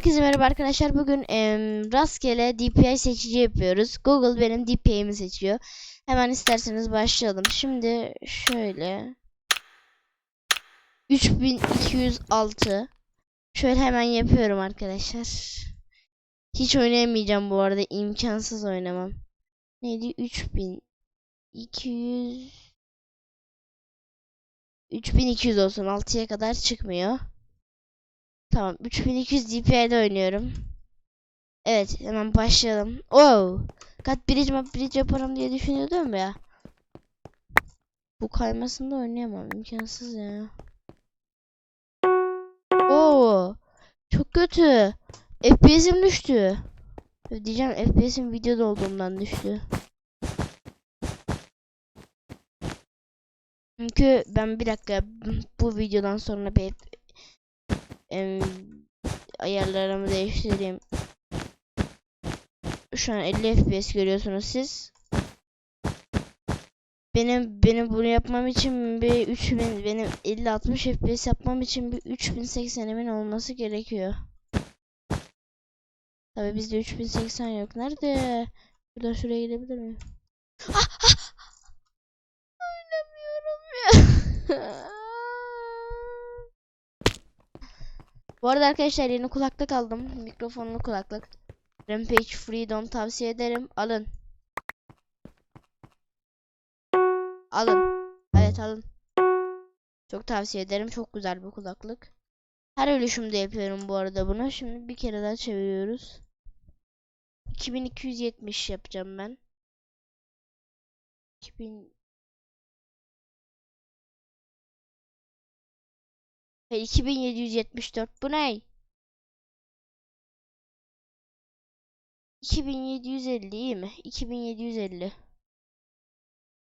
Herkese merhaba arkadaşlar. Bugün em, rastgele DPI seçici yapıyoruz. Google benim DPI'mi seçiyor. Hemen isterseniz başlayalım. Şimdi şöyle 3206 Şöyle hemen yapıyorum arkadaşlar. Hiç oynayamayacağım bu arada. imkansız oynamam. Neydi? 3200 3200 olsun. 6'ya kadar çıkmıyor. Tamam. 3200 DPI'de oynuyorum. Evet. Hemen başlayalım. Oh. Kat bridge map bridge yaparım diye düşünüyordum ya. Bu kaymasında oynayamam. imkansız ya. Oo. Çok kötü. FPS'im düştü. Diyeceğim FPS'im videoda olduğumdan düştü. Çünkü ben bir dakika bu videodan sonra bir em, ayarlarımı değiştireyim. Şu an 50 FPS görüyorsunuz siz. Benim benim bunu yapmam için bir 3000 benim 50 60 FPS yapmam için bir 3080'imin olması gerekiyor. Tabii bizde 3080 yok. Nerede? Buradan şuraya gidebilir miyim? Ah, ah! Oynamıyorum ya. Bu arada arkadaşlar yeni kulaklık aldım. Mikrofonlu kulaklık. Rampage Freedom tavsiye ederim. Alın. Alın. Evet alın. Çok tavsiye ederim. Çok güzel bu kulaklık. Her ölüşümde yapıyorum bu arada bunu. Şimdi bir kere daha çeviriyoruz. 2270 yapacağım ben. 2000 Ve 2774 bu ne? 2750 iyi mi? 2750.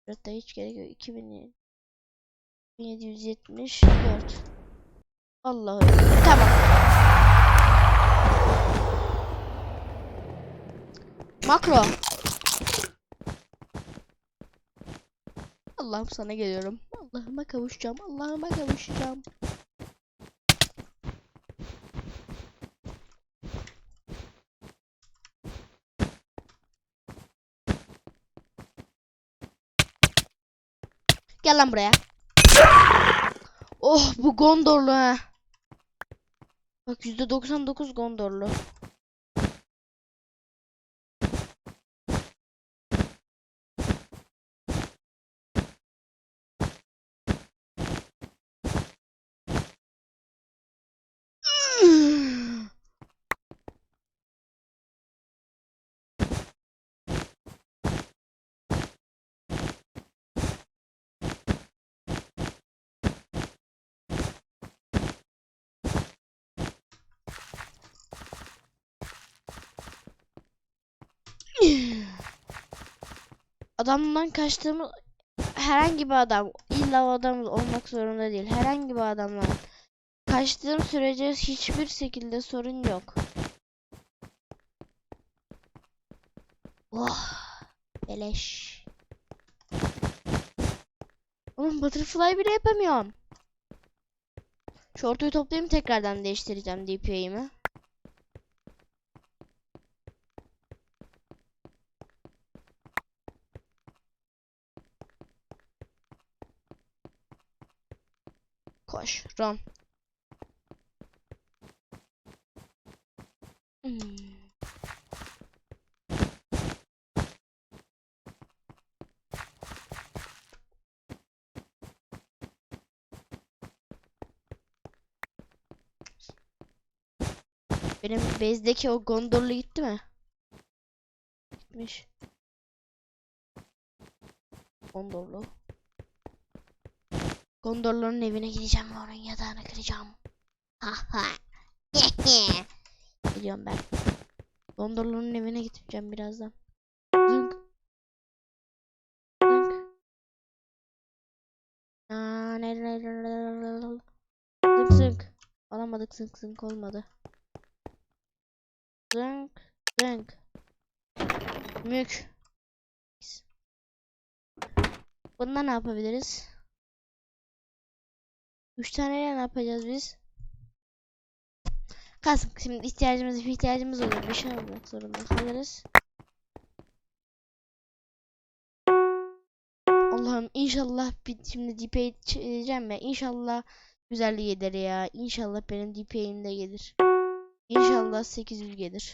Hatta hiç gerek yok. 2774. Allah'ım. Tamam. Makro. Allah'ım sana geliyorum. Allah'ıma kavuşacağım. Allah'ıma kavuşacağım. Gel lan buraya. Oh bu Gondorlu ha. Bak %99 Gondorlu. Adamdan kaçtığımız herhangi bir adam illa o adam olmak zorunda değil. Herhangi bir adamdan kaçtığım sürece hiçbir şekilde sorun yok. Oh, beleş. Oğlum butterfly bile yapamıyorum. Şu ortayı toplayayım tekrardan değiştireceğim DPI'mi. Koş, run. Hmm. Benim base'deki o gondollu gitti mi? Gitmiş. Gondorlu. Gondorlu'nun evine gideceğim ve onun yatağını kıracağım. Gidiyorum ben. Gondorlu'nun evine gideceğim birazdan. Zınk. Zınk. Zınk zınk. Alamadık zınk zınk olmadı. Zınk zınk. Mük. Bunda ne yapabiliriz? Üç taneyle ne yapacağız biz? Kalsın. Şimdi ihtiyacımız bir ihtiyacımız olur. Bir şey almak zorunda kalırız. Allah'ım inşallah bir şimdi DPI çekeceğim ya. İnşallah güzel gelir ya. İnşallah benim DPI'm de gelir. İnşallah 800 gelir.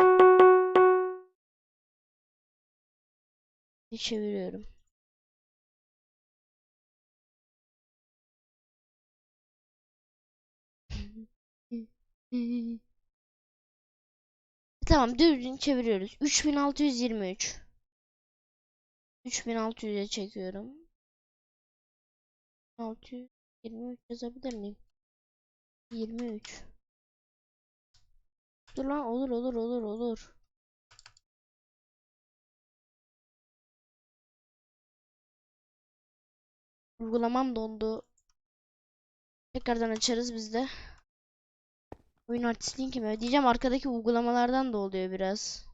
Bir Tamam düzgün çeviriyoruz. 3623. 3600'e çekiyorum. 623 yazabilir miyim? 23. Dur lan olur olur olur olur. Uygulamam dondu. Tekrardan açarız biz de. Oyun artistliğin kimi? Diyeceğim arkadaki uygulamalardan da oluyor biraz.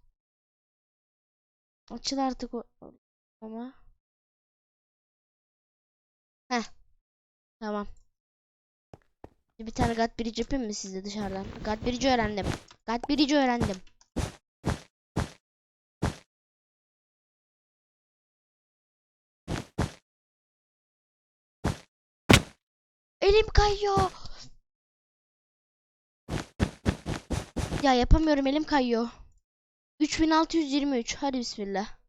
Açıl artık o ama. Heh. Tamam. Bir tane God Bridge yapayım mı sizde dışarıdan? God Bridge öğrendim. God Bridge öğrendim. Elim kayıyor. Ya yapamıyorum elim kayıyor. 3623 hadi bismillah.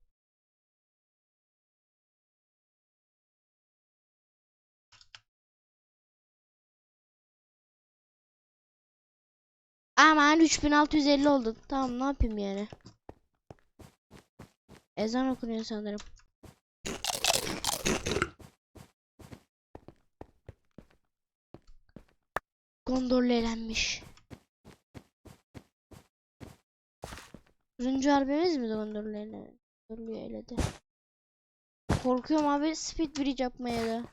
Aman 3650 oldu. Tamam ne yapayım yani? Ezan okunuyor sanırım. Gondorlu elenmiş. Turuncu harbimiz mi Gondorlu ele- Gondorlu'yu eledi? Korkuyorum abi speed bridge yapmaya da.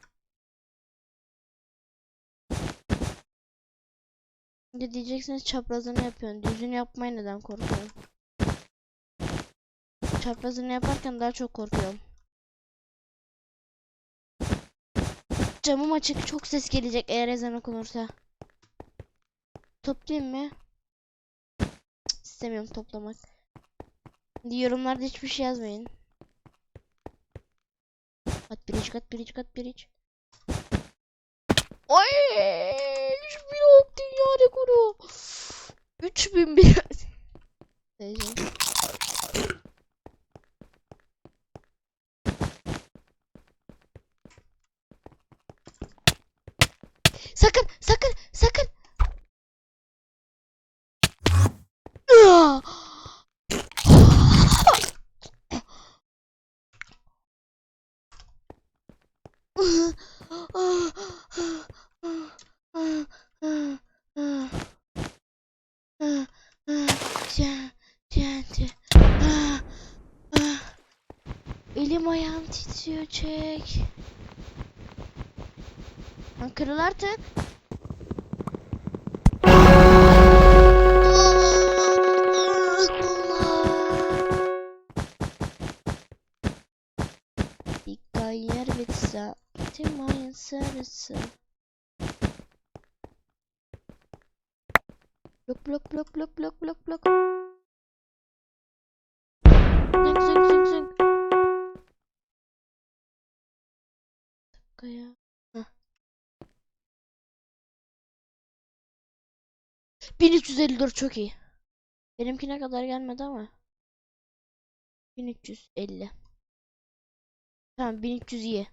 Şimdi diyeceksiniz çaprazını yapıyorsun. Düzünü yapmaya neden korkuyorum? Çaprazını yaparken daha çok korkuyorum. Camım açık. Çok ses gelecek eğer ezan okunursa. Toplayayım mı? İstemiyorum toplamak. Yorumlarda hiçbir şey yazmayın. Kat biriç kat biriç kat biriç. Oy! 3000 ok dünya rekoru. 3000 bir. Diyeceğim. Elim ayağım titriyor çek. Lan kırıl artık. Hikayer bitse, timayın sarısı. Blok blok blok blok blok blok blok. Dakika ya. Heh. 1354 çok iyi. Benimkine kadar gelmedi ama. 1350. Tamam 1300 iyi.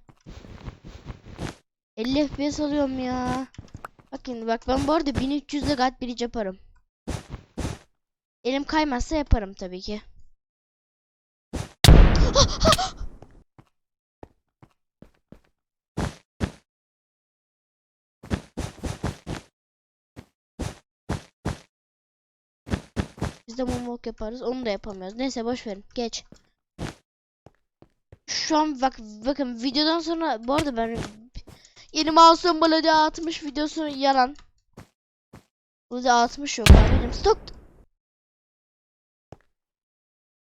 50 FPS alıyorum ya. Bak şimdi bak ben bu arada 1300'de God Bridge yaparım. Elim kaymazsa yaparım tabii ki. De moonwalk yaparız. Onu da yapamıyoruz. Neyse boş verin. Geç. Şu an bak bakın videodan sonra bu arada ben yeni mouse'un balada 60 videosu yalan. Burada 60 yok benim stok